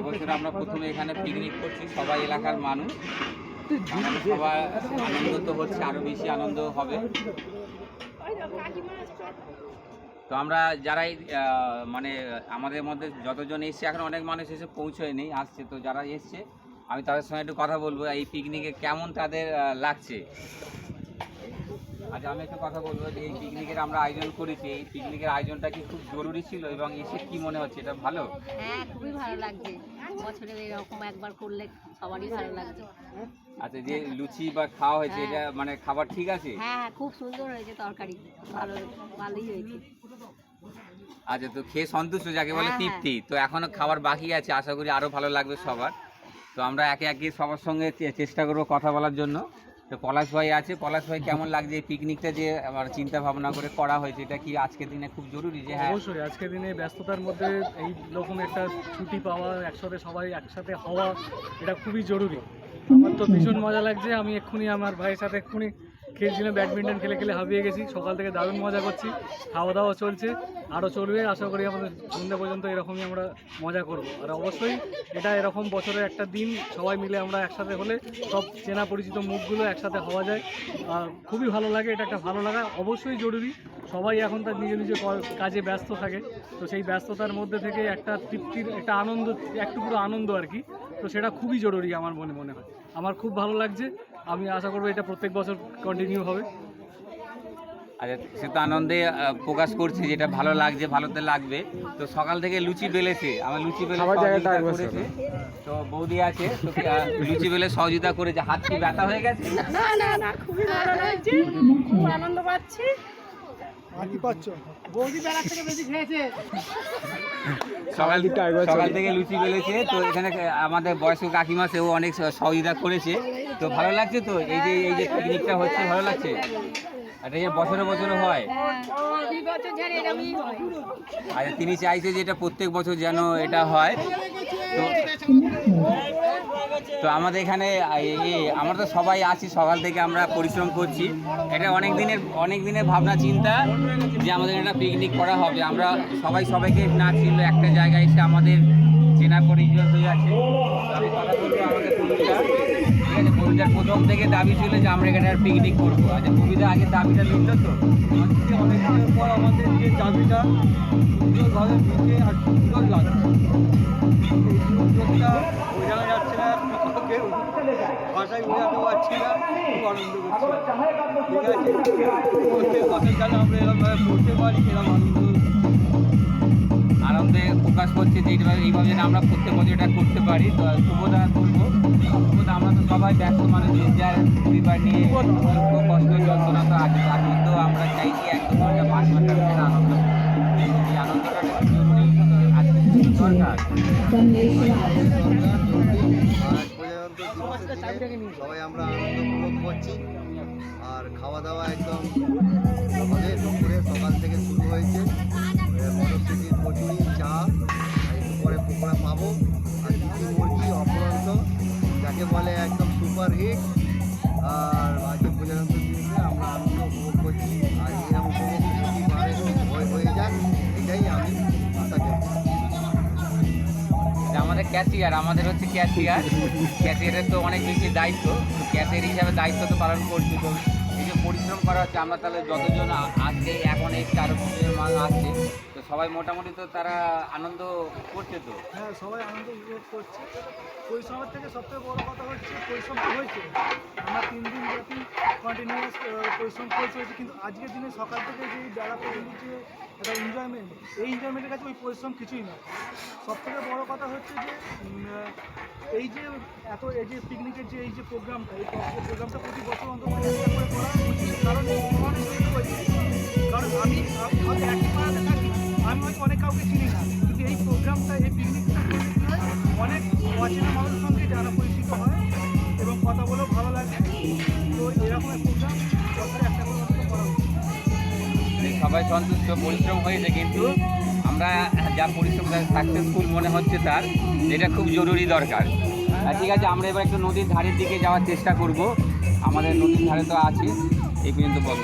এবছর আমরা প্রথমে এখানে পিকনিক করছি, সবাই এলাকার মানুষ। সবার আনন্দ তো হচ্ছে, আরও বেশি আনন্দ হবে। তো আমরা যারাই মানে আমাদের মধ্যে যতজন এসছে, এখন অনেক মানুষ এসে পৌঁছয়নি আসছে। তো যারা এসছে, আমি তাদের সঙ্গে একটু কথা বলব, এই পিকনিকে কেমন তাদের লাগছে? আচ্ছা আমি একটু কথা বলব যে এই পিকনিকের আমরা আয়োজন করেছি এই পিকনিকের আয়োজনটা কি খুব জরুরি ছিল এবং এসে কি মনে হচ্ছে? এটা ভালো? হ্যাঁ খুবই ভালো লাগছে। বছরে এরকম একবার করলে সবারই ভালো লাগছে। আচ্ছা যে লুচি বা খাওয়া হয়েছে এটা মানে খাবার ঠিক আছে? হ্যাঁ হ্যাঁ খুব সুন্দর হয়েছে তরকারি। ভালো ভালোই হয়েছে। আচ্ছা তো খেয়ে সন্তুষ্ট যাকে বলে হ্যাঁ, হ্যাঁ। তৃপ্তি। তো এখনও খাবার বাকি আছে আশা করি আরও ভালো লাগবে সবার। তো আমরা একে একে সবার সঙ্গে চেষ্টা করব কথা বলার জন্য। তো পলাশ ভাই আছে। পলাশ ভাই, কেমন লাগছে এই পিকনিকটা যে আমার চিন্তা ভাবনা করে করা হয়েছে? এটা কি আজকের দিনে খুব জরুরি যে হ্যাঁ? অবশ্যই, আজকের দিনে ব্যস্ততার মধ্যে এই রকম একটা ছুটি পাওয়া, একসাথে সবাই একসাথে হওয়া, এটা খুবই জরুরি। আমার তো ভীষণ মজা লাগছে। আমি এক্ষুনি আমার ভাইয়ের সাথে এক্ষুনি খেলছিলাম ব্যাডমিন্টন খেলে খেলে হাবিয়ে গেছি। সকাল থেকে দারুণ মজা করছি। খাওয়া দাওয়া চলছে। আরও চলবে। আশা করি আমাদের সন্ধ্যা পর্যন্ত এরকমই আমরা মজা করব। আর অবশ্যই এটা এরকম বছরের একটা দিন। সবাই মিলে আমরা একসাথে হলে সব চেনা পরিচিত মুখগুলো একসাথে হওয়া যায়। আর খুবই ভালো লাগে। এটা একটা ভালো লাগা। অবশ্যই জরুরি। সবাই এখন তার নিজ নিজ কাজে ব্যস্ত থাকে। তো সেই ব্যস্ততার মধ্যে থেকে একটা তৃপ্তির, একটা আনন্দ একটু পুরো আনন্দ আর কি। তো সেটা খুবই জরুরি আমার মনে মনে হয়। আমার খুব ভালো লাগছে। আমি আশা করব এটা প্রত্যেক বছর কন্টিনিউ হবে। আচ্ছা সে তো আনন্দে প্রকাশ করছে যেটা ভালো লাগছে ভালোতে লাগবে। তো সকাল থেকে লুচি বেলেছে। আমার লুচি বেলে সহযোগিতা করেছে। তো বৌদি আছে তো লুচি বেলে সহযোগিতা করেছে। হাত কি ব্যথা হয়ে গেছে? না না না খুবই ভালো লাগছে। খুব আনন্দ পাচ্ছি। সকাল সকাল থেকে লুচি বেলেছে তো এখানে আমাদের বয়স্ক কাকিমা সেও অনেক সহযোগিতা করেছে তো ভালো লাগছে তো এই যে এই যে পিকনিকটা হচ্ছে ভালো লাগছে আর এই যে বছরে বছরে হয় হয় আচ্ছা তিনি চাইছে যে এটা প্রত্যেক বছর যেন এটা হয় তো তো আমাদের এখানে আমরা তো সবাই আছি, সকাল থেকে আমরা পরিশ্রম করছি। এটা অনেক দিনের অনেক দিনের ভাবনা, চিন্তা যে আমাদের একটা পিকনিক করা হবে। আমরা সবাই সবাইকে না ছিল একটা জায়গায় এসে আমাদের চেনা পরিচয় হয়ে আছে। কবিতার প্রথম থেকে দাবি ছিল যে আমরা এখানে পিকনিক করব। আচ্ছা কবিতা আগে দাবিটা নিল তো? আজকে অনেক দিনের পর আমাদের যে দাবিটা আর সুন্দর লাগছে। যাচ্ছে না ভাষায় বোঝাতে পারছি না, খুব প্রত্যেক আমরা এরকমভাবে পড়তে পারি আনন্দ প্রকাশ করছে যে এইভাবে এইভাবে আমরা প্রত্যেক বছর এটা করতে পারি। তো শুভদা বলব শুভদা আমরা তো সবাই ব্যস্ত মানুষ যে যার পরিবার নিয়ে দুঃখ কষ্ট, যন্ত্রণা তো আছে, তার মধ্যেও আমরা চাইছি একদম একটা পাঁচ মাসের মধ্যে আনন্দ আনন্দটা সবাই আমরা আনন্দ উপভোগ করছি। আর খাওয়া দাওয়া একদম আমাদের দুপুরে সকাল থেকে শুরু হয়েছে। মটরশুটির কচুরি, চা একটু পরে পকোড়া পাবো। বলে একদম সুপার হিট আর আজকে প্রজাতন্ত্র দিয়েছে আমরা আনন্দ উপভোগ করছি। আর এরকম উপভোগ প্রতিবারে হয়ে হয়ে যাক এটাই আমি আশা করছি আমাদের ক্যাশিয়ার আমাদের হচ্ছে ক্যাশিয়ার ক্যাশিয়ারের তো অনেক বেশি দায়িত্ব। ক্যাশিয়ার হিসাবে দায়িত্ব তো পালন করছি তো। যে পরিশ্রম করা হচ্ছে, আমরা তাহলে যতজন আ- আসছে এখন এই চার মানুষ আসছে তো সবাই মোটামুটি তো তারা আনন্দ করছে তো? হ্যাঁ সবাই আনন্দ উপভোগ করছে। পরিশ্রমের থেকে সবথেকে বড় কথা হচ্ছে পরিশ্রম হয়েছে। আমরা তিন দিন ব্যাপী কন্টিনিউয়াস পরিশ্রম করতে হয়েছে। কিন্তু আজকের দিনে সকাল থেকে যে বেড়া পর্যন্ত যে একটা এনজয়মেন্ট এই এনজয়মেন্টের কাছে ওই পরিশ্রম কিছুই না। সবথেকে বড় কথা হচ্ছে যে এই যে এত, এই যে পিকনিকের যে এই যে প্রোগ্রামটা এই প্রোগ্রামটা প্রতি বছর অন্তত কারণ কারণ আমি হয়তো একই পাড়াতে থাকি, আমি হয়তো অনেক কাউকে চিনি না। কিন্তু এই প্রোগ্রামটা এই পিকনিকটা অনেক অচেনা মানুষের সঙ্গে যারা পরিচিত হয় এবং কথা বলেও ভালো লাগে। তো এরকম প্রোগ্রাম বছরে একটা করে করা উচিত। সবাই সন্তুষ্ট, পরিশ্রম হয়েছে কিন্তু। আমরা যা পরিশ্রম সাকসেসফুল মনে হচ্ছে তার, এটা খুব জরুরি দরকার। ঠিক আছে, আমরা এবার একটু নদীর ধারের দিকে যাওয়ার চেষ্টা করব। আমাদের নদীর ধারে তো আছে, এই পর্যন্ত বন্ধ